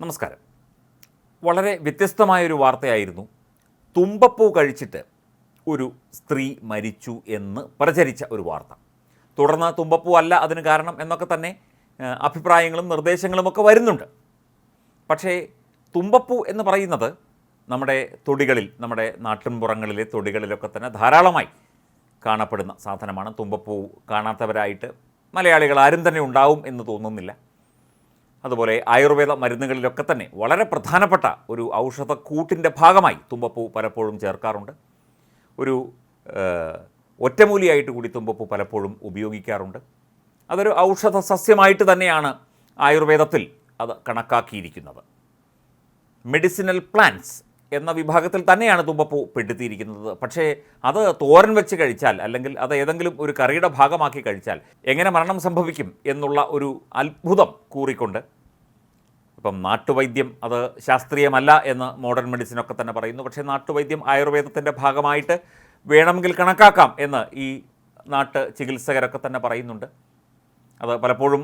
നമസ്കാരം. വളരെ വ്യത്യസ്തമായൊരു വാർത്തയായിരുന്നു. തുമ്പപ്പൂ കഴിച്ചിട്ട് ഒരു സ്ത്രീ മരിച്ചു എന്ന് പ്രചരിച്ച ഒരു വാർത്ത. തുടർന്ന് തുമ്പപ്പൂ അല്ല അതിന് കാരണം എന്നൊക്കെ തന്നെ അഭിപ്രായങ്ങളും നിർദ്ദേശങ്ങളും ഒക്കെ വരുന്നുണ്ട്. പക്ഷേ തുമ്പപ്പൂ എന്ന് പറയുന്നത് നമ്മുടെ തൊടികളിൽ നമ്മുടെ നാട്ടിൻപുറങ്ങളിലെ തൊടികളിലൊക്കെ തന്നെ ധാരാളമായി കാണപ്പെടുന്ന സാധനമാണ്. തുമ്പപ്പൂ കാണാത്തവരായിട്ട് മലയാളികൾ ആരും തന്നെ ഉണ്ടാവും എന്ന് തോന്നുന്നില്ല. അതുപോലെ ആയുർവേദ മരുന്നുകളിലൊക്കെ തന്നെ വളരെ പ്രധാനപ്പെട്ട ഒരു ഔഷധക്കൂട്ടിന്റെ ഭാഗമായി തുമ്പപ്പൂ പലപ്പോഴും ചേർക്കാറുണ്ട്. ഒരു ഒറ്റമൂലിയായിട്ട് കൂടി തുമ്പപ്പൂ പലപ്പോഴും ഉപയോഗിക്കാറുണ്ട്. അതൊരു ഔഷധ സസ്യമായിട്ട് തന്നെയാണ് ആയുർവേദത്തിൽ അത് കണക്കാക്കിയിരിക്കുന്നത്. മെഡിസിനൽ പ്ലാന്റ്സ് എന്ന വിഭാഗത്തിൽ തന്നെയാണ് തുമ്പപ്പൂ പെടുത്തിയിരിക്കുന്നത്. പക്ഷേ അത് തോരൻ വെച്ച് കഴിച്ചാൽ അല്ലെങ്കിൽ അത് ഏതെങ്കിലും ഒരു കറിയുടെ ഭാഗമാക്കി കഴിച്ചാൽ എങ്ങനെ മരണം സംഭവിക്കും എന്നുള്ള ഒരു അത്ഭുതം കൂറിക്കൊണ്ട് ഇപ്പം നാട്ടുവൈദ്യം അത് ശാസ്ത്രീയമല്ല എന്ന് മോഡേൺ മെഡിസിനൊക്കെ തന്നെ പറയുന്നു. പക്ഷേ നാട്ടുവൈദ്യം ആയുർവേദത്തിന്റെ ഭാഗമായിട്ട് വേണമെങ്കിൽ കണക്കാക്കാം എന്ന് ഈ നാട്ട് ചികിത്സകരൊക്കെ തന്നെ പറയുന്നുണ്ട്. അത് പലപ്പോഴും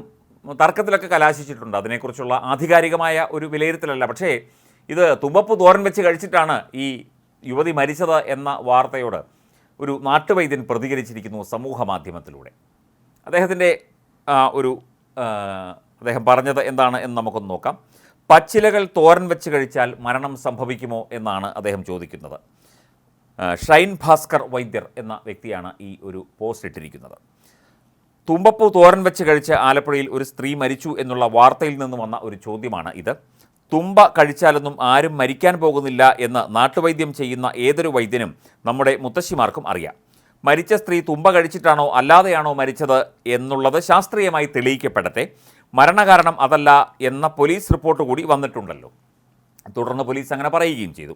തർക്കത്തിലൊക്കെ കലാശിച്ചിട്ടുണ്ട്. അതിനെക്കുറിച്ചുള്ള ആധികാരികമായ ഒരു വിലയിരുത്തലല്ല. പക്ഷേ ഇത് തുമ്പപ്പ് തോരൻ വെച്ച് കഴിച്ചിട്ടാണ് ഈ യുവതി മരിച്ചത് എന്ന വാർത്തയോട് ഒരു നാട്ടുവൈദ്യൻ പ്രതികരിച്ചിരിക്കുന്നു സമൂഹ മാധ്യമത്തിലൂടെ. അദ്ദേഹത്തിന്റെ ഒരു അദ്ദേഹം പറഞ്ഞത് എന്താണ് എന്ന് നമുക്കൊന്ന് നോക്കാം. പച്ചിലകൾ തോരൻ വെച്ച് കഴിച്ചാൽ മരണം സംഭവിക്കുമോ എന്നാണ് അദ്ദേഹം ചോദിക്കുന്നത്. ഷൈൻ ഭാസ്കർ വൈദ്യർ എന്ന വ്യക്തിയാണ് ഈ ഒരു പോസ്റ്റ് ഇട്ടിരിക്കുന്നത്. തുമ്പപ്പൂ തോരൻ വെച്ച് കഴിച്ച് ആലപ്പുഴയിൽ ഒരു സ്ത്രീ മരിച്ചു എന്നുള്ള വാർത്തയിൽ നിന്ന് വന്ന ഒരു ചോദ്യമാണ് ഇത്. തുമ്പ കഴിച്ചാലൊന്നും ആരും മരിക്കാൻ പോകുന്നില്ല എന്ന് നാട്ടുവൈദ്യം ചെയ്യുന്ന ഏതൊരു വൈദ്യനും നമ്മുടെ മുത്തശ്ശിമാർക്കും അറിയാം. മരിച്ച സ്ത്രീ തുമ്പ കഴിച്ചിട്ടാണോ അല്ലാതെയാണോ മരിച്ചത് എന്നുള്ളത് ശാസ്ത്രീയമായി തെളിയിക്കപ്പെടട്ടെ. മരണകാരണം അതല്ല എന്ന പോലീസ് റിപ്പോർട്ട് കൂടി വന്നിട്ടുണ്ടല്ലോ. തുടർന്ന് പോലീസ് അങ്ങനെ പറയുകയും ചെയ്തു.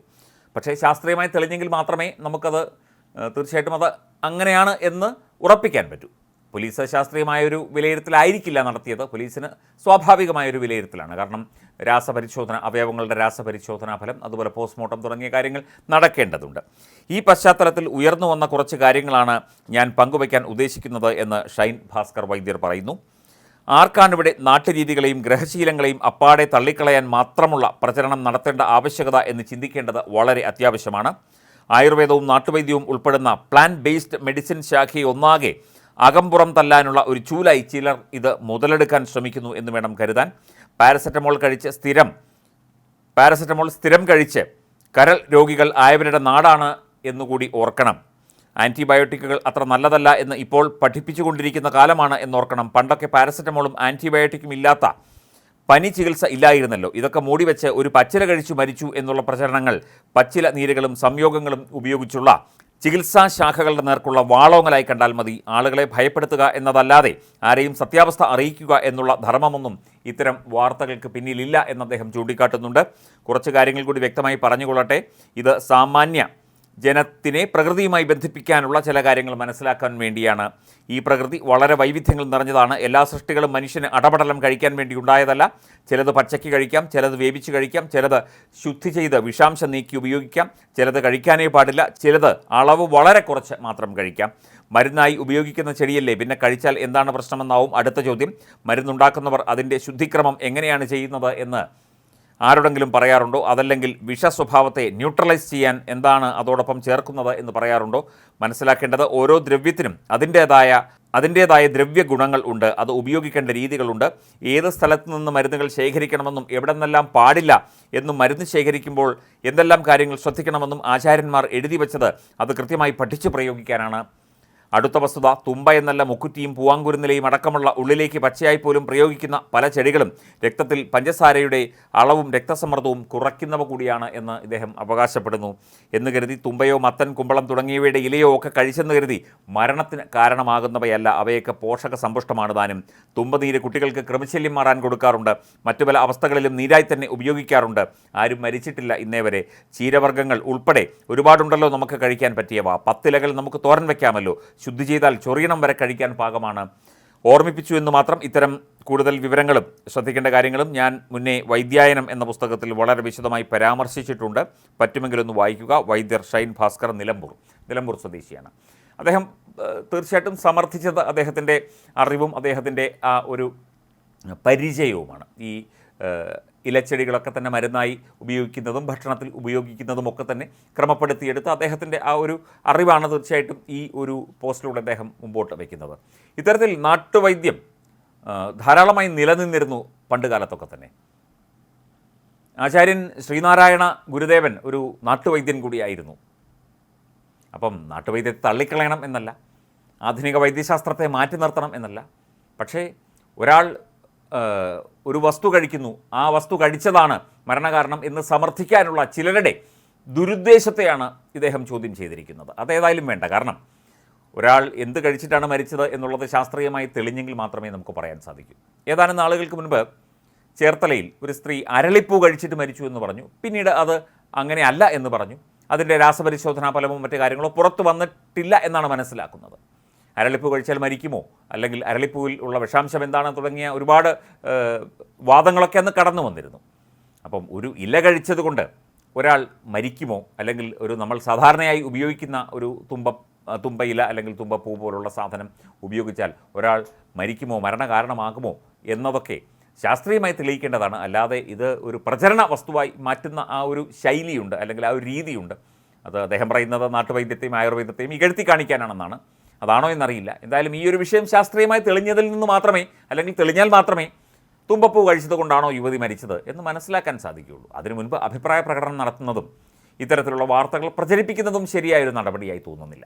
പക്ഷേ ശാസ്ത്രീയമായി തെളിഞ്ഞെങ്കിൽ മാത്രമേ നമുക്കത് തീർച്ചയായിട്ടും അത് അങ്ങനെയാണ് എന്ന് ഉറപ്പിക്കാൻ പറ്റൂ. പോലീസ് ശാസ്ത്രീയമായൊരു വിലയിരുത്തലായിരിക്കില്ല നടത്തിയത്. പോലീസിന് സ്വാഭാവികമായൊരു വിലയിരുത്തലാണ്. കാരണം രാസപരിശോധന അവയവങ്ങളുടെ രാസപരിശോധനാ ഫലം അതുപോലെ പോസ്റ്റ്മോർട്ടം തുടങ്ങിയ കാര്യങ്ങൾ നടക്കേണ്ടതുണ്ട്. ഈ പശ്ചാത്തലത്തിൽ ഉയർന്നു വന്ന കുറച്ച് കാര്യങ്ങളാണ് ഞാൻ പങ്കുവയ്ക്കാൻ ഉദ്ദേശിക്കുന്നത് എന്ന് ഷൈൻ ഭാസ്കർ വൈദ്യർ പറയുന്നു. ആർക്കാണിവിടെ നാട്ടുരീതികളെയും ഗ്രഹശീലങ്ങളെയും അപ്പാടെ തള്ളിക്കളയാൻ മാത്രമുള്ള പ്രചരണം നടത്തേണ്ട ആവശ്യകത എന്ന് ചിന്തിക്കേണ്ടത് വളരെ അത്യാവശ്യമാണ്. ആയുർവേദവും നാട്ടുവൈദ്യവും ഉൾപ്പെടുന്ന പ്ലാൻ ബേസ്ഡ് മെഡിസിൻ ശാഖയെ അകമ്പുറം തല്ലാനുള്ള ഒരു ചൂലായി ചിലർ ഇത് മുതലെടുക്കാൻ ശ്രമിക്കുന്നു എന്ന് വേണം കരുതാൻ. പാരസെറ്റമോൾ കഴിച്ച് സ്ഥിരം പാരസെറ്റമോൾ സ്ഥിരം കഴിച്ച് കരൾ രോഗികൾ ആയവരുടെ നാടാണ് എന്നുകൂടി ഓർക്കണം. ആന്റിബയോട്ടിക്കുകൾ അത്ര നല്ലതല്ല എന്ന് ഇപ്പോൾ പഠിപ്പിച്ചുകൊണ്ടിരിക്കുന്ന കാലമാണ് എന്നോർക്കണം. പണ്ടൊക്കെ പാരസെറ്റമോളും ആന്റിബയോട്ടിക്കും ഇല്ലാത്ത പനി ചികിത്സ ഇല്ലായിരുന്നല്ലോ. ഇതൊക്കെ മൂടി മൂടിവെച്ച് ഒരു പച്ചില കഴിച്ചു മരിച്ചു എന്നുള്ള പ്രചരണങ്ങൾ പച്ചില നീരുകളും സംയോഗങ്ങളും ഉപയോഗിച്ചുള്ള ചികിത്സാ ശാഖകളുടെ നേർക്കുള്ള വാളോങ്ങലായി കണ്ടാൽ മതി. ആളുകളെ ഭയപ്പെടുത്തുക എന്നതല്ലാതെ ആരെയും സത്യാവസ്ഥ അറിയിക്കുക എന്നുള്ള ധർമ്മമൊന്നും ഇത്തരം വാർത്തകൾക്ക് പിന്നിലില്ല എന്ന് അദ്ദേഹം ചൂണ്ടിക്കാട്ടുന്നുണ്ട്. കുറച്ച് കാര്യങ്ങൾ കൂടി വ്യക്തമായി പറഞ്ഞുകൊള്ളട്ടെ. ഇത് സാമാന്യ ജനത്തിനെ പ്രകൃതിയുമായി ബന്ധിപ്പിക്കാനുള്ള ചില കാര്യങ്ങൾ മനസ്സിലാക്കാൻ വേണ്ടിയാണ് ഈ പ്രകൃതി വളരെ വൈവിധ്യങ്ങൾ നിറഞ്ഞതാണ്. എല്ലാ സൃഷ്ടികളും മനുഷ്യന് അടപടലം കഴിക്കാൻ വേണ്ടി ഉണ്ടായതല്ല. ചിലത് പച്ചയ്ക്ക് കഴിക്കാം ചിലത് വേവിച്ച് കഴിക്കാം ചിലത് ശുദ്ധി ചെയ്ത് വിഷാംശം നീക്കി ഉപയോഗിക്കാം ചിലത് കഴിക്കാനേ പാടില്ല ചിലത് അളവ് വളരെ കുറച്ച് മാത്രം കഴിക്കാം. മരുന്നായി ഉപയോഗിക്കുന്ന ചെടിയല്ലേ? പിന്നെ കഴിച്ചാൽ എന്താണ് പ്രശ്നമെന്നാവും അടുത്ത ചോദ്യം. മരുന്നുണ്ടാക്കുന്നവർ അതിന്റെ ശുദ്ധിക്രമം എങ്ങനെയാണ് ചെയ്യുന്നത് എന്ന് ആരോടെങ്കിലും പറയാറുണ്ടോ? അതല്ലെങ്കിൽ വിഷ സ്വഭാവത്തെ ന്യൂട്രലൈസ് ചെയ്യാൻ എന്താണ് അതോടൊപ്പം ചേർക്കുന്നത് എന്ന് പറയാറുണ്ടോ? മനസ്സിലാക്കേണ്ടത് ഓരോ ദ്രവ്യത്തിനും അതിന്റേതായ അതിന്റേതായ ദ്രവ്യ ഗുണങ്ങൾ ഉണ്ട്. അത് ഉപയോഗിക്കേണ്ട രീതികളുണ്ട്. ഏത് സ്ഥലത്ത് നിന്ന് മരുന്നുകൾ ശേഖരിക്കണമെന്നും എവിടെ നിന്നെല്ലാം പാടില്ല എന്നും മരുന്ന് ശേഖരിക്കുമ്പോൾ എന്തെല്ലാം കാര്യങ്ങൾ ശ്രദ്ധിക്കണമെന്നും ആചാര്യന്മാർ എഴുതി വച്ചത് അത് കൃത്യമായി പഠിച്ചു പ്രയോഗിക്കാനാണ് അടുത്ത വസ്തുത തുമ്പ എന്നല്ല മുക്കുറ്റിയും പൂവാങ്കുരുന്നിലയും അടക്കമുള്ള ഉള്ളിലേക്ക് പച്ചയായി പോലും പ്രയോഗിക്കുന്ന പല ചെടികളും രക്തത്തിൽ പഞ്ചസാരയുടെ അളവും രക്തസമ്മർദ്ദവും കുറയ്ക്കുന്നവ കൂടിയാണ് എന്ന് ഇദ്ദേഹം അവകാശപ്പെടുന്നു. എന്ന് കരുതി തുമ്പയോ മത്തൻ കുമ്പളം തുടങ്ങിയവയുടെ ഇലയോ ഒക്കെ കഴിച്ചെന്ന് കരുതി മരണത്തിന് കാരണമാകുന്നവയല്ല. അവയൊക്കെ പോഷക സമ്പുഷ്ടമാണ് താനും. തുമ്പനീര് കുട്ടികൾക്ക് ക്രമശല്യം മാറാൻ കൊടുക്കാറുണ്ട്. മറ്റു പല അവസ്ഥകളിലും നീരായി തന്നെ ഉപയോഗിക്കാറുണ്ട്. ആരും മരിച്ചിട്ടില്ല ഇന്നേ വരെ. ചീരവർഗങ്ങൾ ഉൾപ്പെടെ ഒരുപാടുണ്ടല്ലോ നമുക്ക് കഴിക്കാൻ പറ്റിയവ. പത്തിലകൾ നമുക്ക് തോരൻ വയ്ക്കാമല്ലോ ശുദ്ധി ചെയ്താൽ ചൊറിയണം വരെ കഴിക്കാൻ പാകമാണ്. ഓർമ്മിപ്പിച്ചു എന്ന് മാത്രം ഇത്തരം കൂടുതൽ വിവരങ്ങളും ശ്രദ്ധിക്കേണ്ട കാര്യങ്ങളും ഞാൻ മുന്നേ വൈദ്യായനം എന്ന പുസ്തകത്തിൽ വളരെ വിശദമായി പരാമർശിച്ചിട്ടുണ്ട്. പറ്റുമെങ്കിലൊന്ന് വായിക്കുക. വൈദ്യർ ഷൈൻ ഭാസ്കർ നിലമ്പൂർ നിലമ്പൂർ സ്വദേശിയാണ്. അദ്ദേഹം തീർച്ചയായിട്ടും സമർത്ഥിച്ചത് അദ്ദേഹത്തിന്റെ അറിവും അദ്ദേഹത്തിന്റെ ആ ഒരു പരിചയവുമാണ്. ഈ ഇലച്ചെടികളൊക്കെ തന്നെ മരുന്നായി ഉപയോഗിക്കുന്നതും ഭക്ഷണത്തിൽ ഉപയോഗിക്കുന്നതും ഒക്കെ തന്നെ ക്രമപ്പെടുത്തിയെടുത്ത് അദ്ദേഹത്തിന്റെ ആ ഒരു അറിവാണ് തീർച്ചയായിട്ടും ഈ ഒരു പോസ്റ്റിലൂടെ അദ്ദേഹം മുമ്പോട്ട് വയ്ക്കുന്നത്. ഇത്തരത്തിൽ നാട്ടുവൈദ്യം ധാരാളമായി നിലനിന്നിരുന്നു പണ്ട് കാലത്തൊക്കെ തന്നെ. ആചാര്യൻ ശ്രീനാരായണ ഗുരുദേവൻ ഒരു നാട്ടുവൈദ്യൻ കൂടിയായിരുന്നു. അപ്പം നാട്ടുവൈദ്യത്തെ തള്ളിക്കളയണം എന്നല്ല ആധുനിക വൈദ്യശാസ്ത്രത്തെ മാറ്റി നിർത്തണം എന്നല്ല. പക്ഷേ ഒരാൾ ഒരു വസ്തു കഴിക്കുന്നു. ആ വസ്തു കഴിച്ചതാണ് മരണകാരണം എന്ന് സമർത്ഥിക്കാനുള്ള ചിലരുടെ ദുരുദ്ദേശത്തെയാണ് ഇദ്ദേഹം ചോദ്യം ചെയ്തിരിക്കുന്നത്. അതേതായാലും വേണ്ട. കാരണം ഒരാൾ എന്ത് കഴിച്ചിട്ടാണ് മരിച്ചത് എന്നുള്ളത് ശാസ്ത്രീയമായി തെളിഞ്ഞെങ്കിൽ മാത്രമേ നമുക്ക് പറയാൻ സാധിക്കൂ. ഏതാനും നാളുകൾക്ക് മുൻപ് ചേർത്തലയിൽ ഒരു സ്ത്രീ അരളിപ്പൂ കഴിച്ചിട്ട് മരിച്ചു എന്ന് പറഞ്ഞു. പിന്നീട് അത് അങ്ങനെ അല്ല എന്ന് പറഞ്ഞു. അതിന്റെ രാസപരിശോധനാ ഫലമോ മറ്റു കാര്യങ്ങളോ പുറത്തു വന്നിട്ടില്ല എന്നാണ് മനസ്സിലാക്കുന്നത്. അരളിപ്പൂ കഴിച്ചാൽ മരിക്കുമോ? അല്ലെങ്കിൽ അരളിപ്പൂവിൽ ഉള്ള വിഷാംശം എന്താണ് തുടങ്ങിയ ഒരുപാട് വാദങ്ങളൊക്കെ അന്ന് കടന്നു വന്നിരുന്നു. അപ്പം ഒരു ഇല കഴിച്ചത് കൊണ്ട് ഒരാൾ മരിക്കുമോ? അല്ലെങ്കിൽ ഒരു നമ്മൾ സാധാരണയായി ഉപയോഗിക്കുന്ന ഒരു തുമ്പ തുമ്പയില അല്ലെങ്കിൽ തുമ്പപ്പൂ പോലുള്ള സാധനം ഉപയോഗിച്ചാൽ ഒരാൾ മരിക്കുമോ? മരണകാരണമാകുമോ? എന്നതൊക്കെ ശാസ്ത്രീയമായി തെളിയിക്കേണ്ടതാണ്. അല്ലാതെ ഇത് ഒരു പ്രചരണ വസ്തുവായി മാറ്റുന്ന ആ ഒരു ശൈലിയുണ്ട് അല്ലെങ്കിൽ ആ ഒരു രീതിയുണ്ട്. അത് അദ്ദേഹം പറയുന്നത് നാട്ടുവൈദ്യത്തെയും ആയുർവേദത്തെയും ഇകഴ്ത്തി കാണിക്കാനാണെന്നാണ്. അതാണോ എന്നറിയില്ല. എന്തായാലും ഈ ഒരു വിഷയം ശാസ്ത്രീയമായി തെളിഞ്ഞതിൽ നിന്ന് മാത്രമേ അല്ലെങ്കിൽ തെളിഞ്ഞാൽ മാത്രമേ തുമ്പപ്പൂ കഴിച്ചത് കൊണ്ടാണോ യുവതി മരിച്ചത് എന്ന് മനസ്സിലാക്കാൻ സാധിക്കുകയുള്ളൂ. അതിനു മുൻപ് അഭിപ്രായ പ്രകടനം നടത്തുന്നതും ഇത്തരത്തിലുള്ള വാർത്തകൾ പ്രചരിപ്പിക്കുന്നതും ശരിയായൊരു നടപടിയായി തോന്നുന്നില്ല.